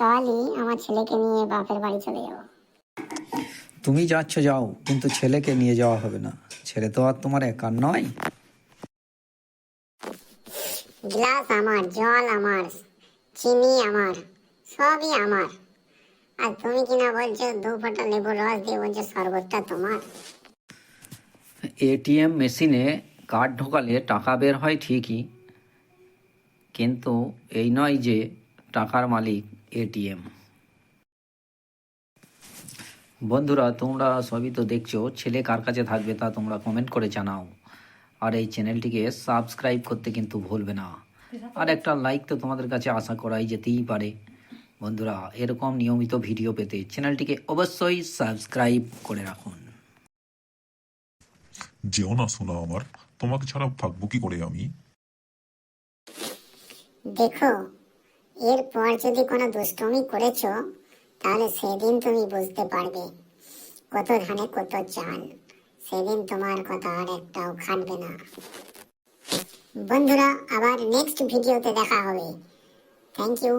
কালই আমার ছেলেকে নিয়ে বাপের বাড়ি চলে যাব। তুমি যাচ্ছ যাও কিন্তু ছেলেকে নিয়ে যাওয়া হবে না। ছেলে তো আর তোমার একার নয়। গ্লাস আমার জল আমার চিনি আমার সবই আমার। আর তুমি কিনা বলছো দু ফোঁটা লেবুর রস দিয়ে বলছো শরবতটা তোমার। এটিএম মেশিনে কার্ড ঢোকালে টাকা বের হয় ঠিকই কিন্তু এই নয় যে টাকার মালিক। এটিএম। বন্ধুরা তোমরা সবই তো দেখছ ছেলে কার কাছে থাকবে তা তোমরা কমেন্ট করে জানাও। আর এই চ্যানেলটিকে সাবস্ক্রাইব করতে কিন্তু ভুলবে না। আর একটা লাইক তো তোমাদের কাছে আশা করাই যেতেই পারে। বন্ধুরা এরকম নিয়মিত ভিডিও পেতে চ্যানেলটিকে অবশ্যই সাবস্ক্রাইব করে রাখুন। যেও না শোনা আমার তোমাকে ছাড়া থাকব কি করে আমি? দেখো এরপর যদি কোনো দুষ্টমি করেছ, তাহলে সেদিন তুমি বুঝতে পারবে কত ধানে কত চাল। সেদিন তোমার কথা আর একটাও খাটবে না। বন্ধুরা, আবার নেক্সট ভিডিওতে দেখা হবে। Thank you